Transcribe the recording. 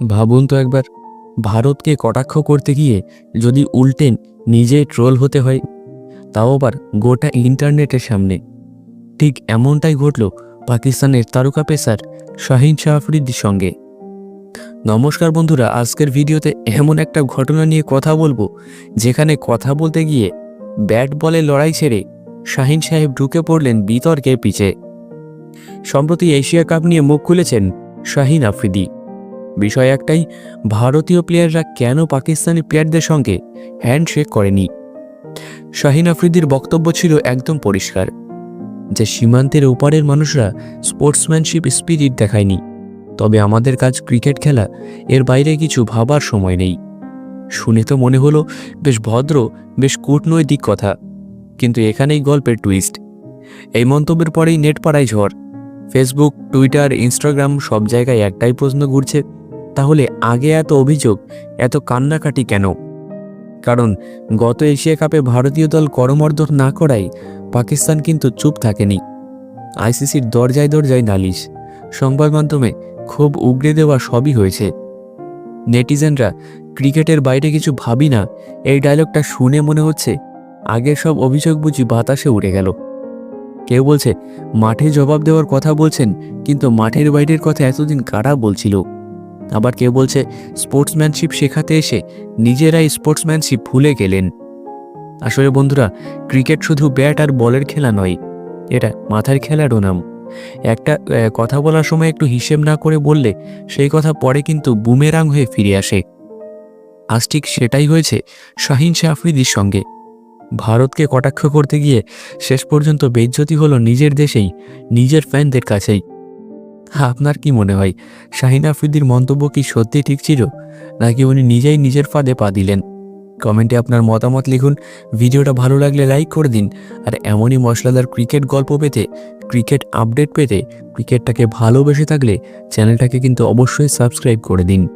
ভাবুন তো একবার, ভারতকে কটাক্ষ করতে গিয়ে যদি উল্টেন নিজে ট্রোল হতে হয়, তাও আবার গোটা ইন্টারনেটের সামনে। ঠিক এমনটাই ঘটল পাকিস্তানের তারকা পেসার শাহিন শাহ আফ্রিদির সঙ্গে। নমস্কার বন্ধুরা, আজকের ভিডিওতে এমন একটা ঘটনা নিয়ে কথা বলব, যেখানে কথা বলতে গিয়ে ব্যাট বলে লড়াই ছেড়ে শাহিন সাহেব ঢুকে পড়লেন বিতর্কের পিছে। সম্প্রতি এশিয়া কাপ নিয়ে মুখ খুলেছেন শাহিন আফ্রিদি। বিষয় একটাই, ভারতীয় প্লেয়াররা কেন পাকিস্তানি প্লেয়ারদের সঙ্গে হ্যান্ডশেক করেনি? শাহিন আফ্রিদির বক্তব্য ছিল একদম পরিষ্কার, যে সীমান্তের ওপারের মানুষরা স্পোর্টসম্যানশিপ স্পিরিট দেখায়নি। তবে আমাদের কাজ ক্রিকেট খেলা, এর বাইরে কিছু ভাবার সময় নেই। শুনে তো মনে হলো, বেশ ভদ্র, বেশ কূটনৈতিক কথা। কিন্তু এখানেই গল্পের টুইস্ট এই মন্তব্যের পরেই নেট পাড়ায় ঝড়। ফেসবুক টুইটার ইনস্টাগ্রাম সব জায়গায় একটাই প্রশ্ন ঘুরছে তাহলে আগে এত অভিযোগ, এত কান্নাকাটি কেন? কারণ গত এশিয়া কাপে ভারতীয় দল করমর্দন না করায় পাকিস্তান কিন্তু চুপ থাকেনি। আইসিসির দরজায় দরজায় নালিশ, সংবাদ মাধ্যমে ক্ষোভ উগড়ে দেওয়া সবই হয়েছে। নেটিজেনরা ক্রিকেটের বাইরে কিছু ভাবি না, এই ডায়লগটা শুনে মনে হচ্ছে আগের সব অভিযোগ বুঝি বাতাসে উড়ে গেল। কেউ বলছে, মাঠে জবাব দেওয়ার কথা বলছেন, কিন্তু মাঠের বাইরের কথা এতদিন কারা বলছিল? আবার কেউ বলছে, স্পোর্টসম্যানশিপ শেখাতে এসে নিজেরাই স্পোর্টসম্যানশিপ ভুলে গেলেন। আসলে বন্ধুরা, ক্রিকেট শুধু ব্যাট আর বলের খেলা নয়, এটা মাথার খেলারও নাম। একটা কথা বলার সময় একটু হিসেব না করে বললে সেই কথা পরে কিন্তু বুমেরাং হয়ে ফিরে আসে। আজ ঠিক সেটাই হয়েছে শাহিন শাহ আফ্রিদির সঙ্গে। ভারতকে কটাক্ষ করতে গিয়ে শেষ পর্যন্ত বেজ্জতি হলো নিজের দেশেই, নিজের ফ্যানদের কাছেই। আপনার কি মনে হয়, শাহিন আফ্রিদির মন্তব্য কি সত্যি ঠিক ছিল, নাকি উনি নিজেই নিজের ফাঁদে পা দিলেন? কমেন্টে আপনার মতামত লিখুন, ভিডিওটা ভালো লাগলে লাইক করে দিন, আর এমনই মশলাদার ক্রিকেট গল্প পেতে, ক্রিকেট আপডেট পেতে, ক্রিকেটটাকে ভালোবেসে থাকলে চ্যানেলটাকে কিন্তু অবশ্যই সাবস্ক্রাইব করে দিন।